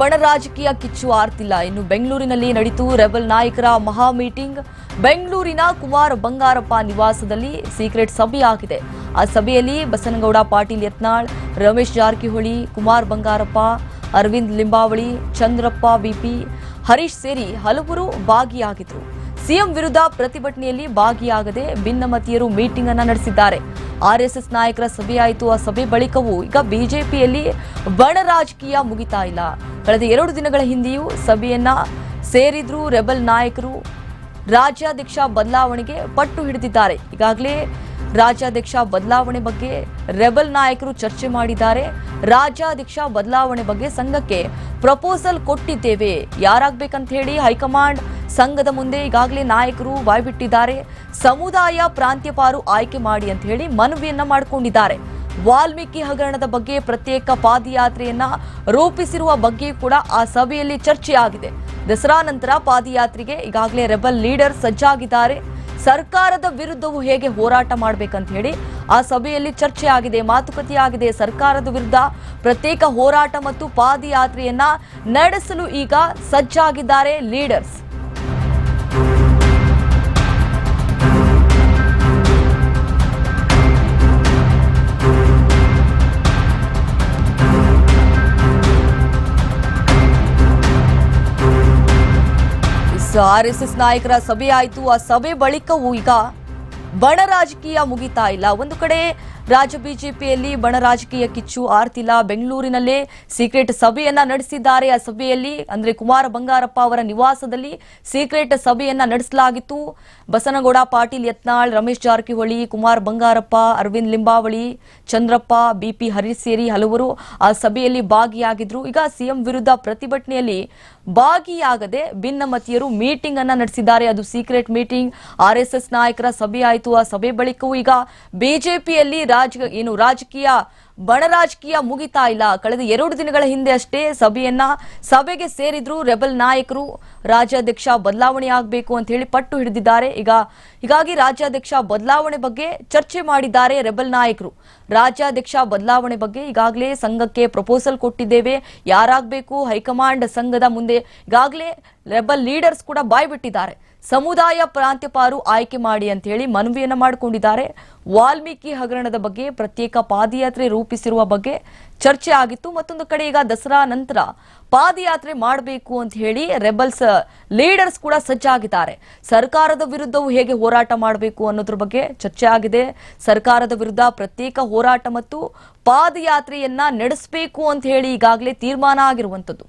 ಬಣ ರಾಜಕೀಯ ಕಿಚ್ಚು ಆರ್ತಿಲ್ಲ. ಇನ್ನು ಬೆಂಗಳೂರಿನಲ್ಲಿ ನಡೀತು ರೆಬಲ್ ನಾಯಕರ ಮಹಾ ಮೀಟಿಂಗ್. ಬೆಂಗಳೂರಿನ ಕುಮಾರ್ ಬಂಗಾರಪ್ಪ ನಿವಾಸದಲ್ಲಿ ಸೀಕ್ರೆಟ್ ಸಭೆಯಾಗಿದೆ ಆ ಸಭೆಯಲ್ಲಿ ಬಸನಗೌಡ, ಪಾಟೀಲ್ ಯತ್ನಾಳ್, ರಮೇಶ್ ಜಾರಕಿಹೊಳಿ, ಕುಮಾರ್ ಬಂಗಾರಪ್ಪ, ಅರವಿಂದ್ ಲಿಂಬಾವಳಿ, ಚಂದ್ರಪ್ಪ ಬಿಪಿ ಹರೀಶ್ ಸೇರಿ ಹಲವರು ಭಾಗಿಯಾಗಿದ್ರು. ಸಿಎಂ ವಿರುದ್ಧ ಪ್ರತಿಭಟನೆಯಲ್ಲಿ ಭಾಗಿಯಾಗದೆ ಭಿನ್ನಮತೀಯರು ಮೀಟಿಂಗ್ ಅನ್ನು ನಡೆಸಿದ್ದಾರೆ. ಆರ್ಎಸ್ಎಸ್ ನಾಯಕರ ಸಭೆಯಾಯಿತು. ಆ ಸಭೆ ಬಳಿಕವೂ ಈಗ ಬಿಜೆಪಿಯಲ್ಲಿ ಬಣ ರಾಜಕೀಯ ಮುಗಿತಾ ಇಲ್ಲ. ಕಳೆದ ಎರಡು ದಿನಗಳ ಹಿಂದೆಯೂ ಸಭೆಯನ್ನ ಸೇರಿದ್ರು ರೆಬಲ್ ನಾಯಕರು ರಾಜ್ಯಾಧ್ಯಕ್ಷ ಬದಲಾವಣೆಗೆ ಪಟ್ಟು ಹಿಡಿದಿದ್ದಾರೆ. ಈಗಾಗಲೇ ರಾಜ್ಯಾಧ್ಯಕ್ಷ ಬದಲಾವಣೆ ಬಗ್ಗೆ ರೆಬಲ್ ನಾಯಕರು ಚರ್ಚೆ ಮಾಡಿದ್ದಾರೆ. ರಾಜ್ಯಾಧ್ಯಕ್ಷ ಬದಲಾವಣೆ ಬಗ್ಗೆ ಸಂಘಕ್ಕೆ ಪ್ರಪೋಸಲ್ ಕೊಟ್ಟಿದ್ದೇವೆ. ಯಾರಾಗ್ಬೇಕಂತ ಹೇಳಿ ಹೈಕಮಾಂಡ್ ಸಂಘದ ಮುಂದೆ ಈಗಾಗಲೇ ನಾಯಕರು ಬಾಯ್ಬಿಟ್ಟಿದ್ದಾರೆ ಸಮುದಾಯ ಪ್ರಾಂತ್ಯಪಾರು ಆಯ್ಕೆ ಮಾಡಿ ಅಂತ ಹೇಳಿ ಮನವಿಯನ್ನ ಮಾಡಿಕೊಂಡಿದ್ದಾರೆ. ವಾಲ್ಮೀಕಿ ಹಗರಣದ ಬಗ್ಗೆ ಪ್ರತ್ಯೇಕ ಪಾದಯಾತ್ರೆಯನ್ನ ರೂಪಿಸಿರುವ ಬಗ್ಗೆ ಕೂಡ ಆ ಸಭೆಯಲ್ಲಿ ಚರ್ಚೆಯಾಗಿದೆ ದಸರಾ ನಂತರ ಪಾದಯಾತ್ರೆಗೆ ಈಗಾಗಲೇ ರೆಬಲ್ ಲೀಡರ್ ಸಜ್ಜಾಗಿದ್ದಾರೆ. ಸರ್ಕಾರದ ವಿರುದ್ಧವೂ ಹೇಗೆ ಹೋರಾಟ ಮಾಡಬೇಕಂತ ಹೇಳಿ ಆ ಸಭೆಯಲ್ಲಿ ಚರ್ಚೆ ಆಗಿದೆ, ಮಾತುಕತೆ ಆಗಿದೆ. ಸರ್ಕಾರದ ವಿರುದ್ಧ ಪ್ರತ್ಯೇಕ ಹೋರಾಟ ಮತ್ತು ಪಾದಯಾತ್ರೆಯನ್ನ ನಡೆಸಲು ಈಗ ಸಜ್ಜಾಗಿದ್ದಾರೆ ಲೀಡರ್ಸ್. ಆರ್ ಎಸ್ ಎಸ್ ನಾಯಕರ ಸಭೆ ಆಯಿತು. ಆ ಸಭೆ ಬಳಿಕವೂ ಈಗ ಬಣ ರಾಜಕೀಯ ಮುಗಿತಾ ಇಲ್ಲ. ಒಂದು ಕಡೆ ರಾಜ್ಯ ಬಿಜೆಪಿಯಲ್ಲಿ ಬಣ ರಾಜಕೀಯ ಕಿಚ್ಚು ಆರ್ತಿಲ್ಲ. ಬೆಂಗಳೂರಿನಲ್ಲೇ ಸೀಕ್ರೆಟ್ ಸಭೆಯನ್ನ ನಡೆಸಿದ್ದಾರೆ. ಆ ಸಭೆಯಲ್ಲಿ ಅಂದ್ರೆ ಕುಮಾರ ಬಂಗಾರಪ್ಪ ಅವರ ನಿವಾಸದಲ್ಲಿ ಸೀಕ್ರೆಟ್ ಸಭೆಯನ್ನ ನಡೆಸಲಾಗಿತ್ತು. ಬಸನಗೌಡ, ಪಾಟೀಲ್ ಯತ್ನಾಳ್, ರಮೇಶ್ ಜಾರಕಿಹೊಳಿ, ಕುಮಾರ್ ಬಂಗಾರಪ್ಪ, ಅರವಿಂದ್ ಲಿಂಬಾವಳಿ, ಚಂದ್ರಪ್ಪ, ಬಿಪಿ ಹರೀಶ್ ಸೇರಿ ಹಲವರು ಆ ಸಭೆಯಲ್ಲಿ ಭಾಗಿಯಾಗಿದ್ರು. ಈಗ ಸಿಎಂ ವಿರುದ್ಧ ಪ್ರತಿಭಟನೆಯಲ್ಲಿ ಭಾಗಿಯಾಗದೆ ಭಿನ್ನಮತೀಯರು ಮೀಟಿಂಗ್ ಅನ್ನ ನಡೆಸಿದ್ದಾರೆ. ಅದು secret meeting. RSS S S ನಾಯಕರ ಸಭೆ ಆಯಿತು. ಆ ಸಭೆ ಬಳಿಕವೂ ಈಗ ಬಿಜೆಪಿಯಲ್ಲಿ ರಾಜ ಏನು ರಾಜಕೀಯ ಬಣ ರಾಜಕೀಯ ಮುಗಿತಾ ಇಲ್ಲ. ಕಳೆದ ಎರಡು ದಿನಗಳ ಹಿಂದೆ ಅಷ್ಟೇ ಸಭೆಯನ್ನ ಸಭೆಗೆ ಸೇರಿದ್ರು ರೆಬಲ್ ನಾಯಕರು ರಾಜ್ಯಾಧ್ಯಕ್ಷ ಬದಲಾವಣೆ ಆಗಬೇಕು ಅಂತ ಹೇಳಿ ಪಟ್ಟು ಹಿಡಿದಿದ್ದಾರೆ. ಈಗ ಹೀಗಾಗಿ ರಾಜ್ಯಾಧ್ಯಕ್ಷ ಬದಲಾವಣೆ ಬಗ್ಗೆ ಚರ್ಚೆ ಮಾಡಿದ್ದಾರೆ ರೆಬಲ್ ನಾಯಕರು. ರಾಜ್ಯಾಧ್ಯಕ್ಷ ಬದಲಾವಣೆ ಬಗ್ಗೆ ಈಗಾಗಲೇ ಸಂಘಕ್ಕೆ ಪ್ರಪೋಸಲ್ ಕೊಟ್ಟಿದ್ದೇವೆ. ಯಾರಾಗಬೇಕು? ಹೈಕಮಾಂಡ್ ಸಂಘದ ಮುಂದೆ ಈಗಾಗಲೇ ರೆಬಲ್ ಲೀಡರ್ಸ್ ಕೂಡ ಬಾಯ್ಬಿಟ್ಟಿದ್ದಾರೆ. ಸಮುದಾಯ ಪ್ರಾಂತ್ಯಪಾರು ಆಯ್ಕೆ ಮಾಡಿ ಅಂತ ಹೇಳಿ ಮನವಿಯನ್ನ ಮಾಡಿಕೊಂಡಿದ್ದಾರೆ. ವಾಲ್ಮೀಕಿ ಹಗರಣದ ಬಗ್ಗೆ ಪ್ರತ್ಯೇಕ ಪಾದಯಾತ್ರೆ ರೂಪಿಸಿರುವ ಬಗ್ಗೆ ಚರ್ಚೆ ಆಗಿತ್ತು. ಮತ್ತೊಂದು ಕಡೆ ಈಗ ದಸರಾ ನಂತರ ಪಾದಯಾತ್ರೆ ಮಾಡಬೇಕು ಅಂತ ಹೇಳಿ ರೆಬಲ್ಸ್ ಲೀಡರ್ಸ್ ಕೂಡ ಸಜ್ಜಾಗಿದ್ದಾರೆ. ಸರ್ಕಾರದ ವಿರುದ್ಧವೂ ಹೇಗೆ ಹೋರಾಟ ಮಾಡಬೇಕು ಅನ್ನೋದ್ರ ಬಗ್ಗೆ ಚರ್ಚೆ ಆಗಿದೆ. ಸರ್ಕಾರದ ವಿರುದ್ಧ ಪ್ರತ್ಯೇಕ ಹೋರಾಟ ಮತ್ತು ಪಾದಯಾತ್ರೆಯನ್ನ ನಡೆಸಬೇಕು ಅಂತ ಹೇಳಿ ಈಗಾಗಲೇ ತೀರ್ಮಾನ ಆಗಿರುವಂತದ್ದು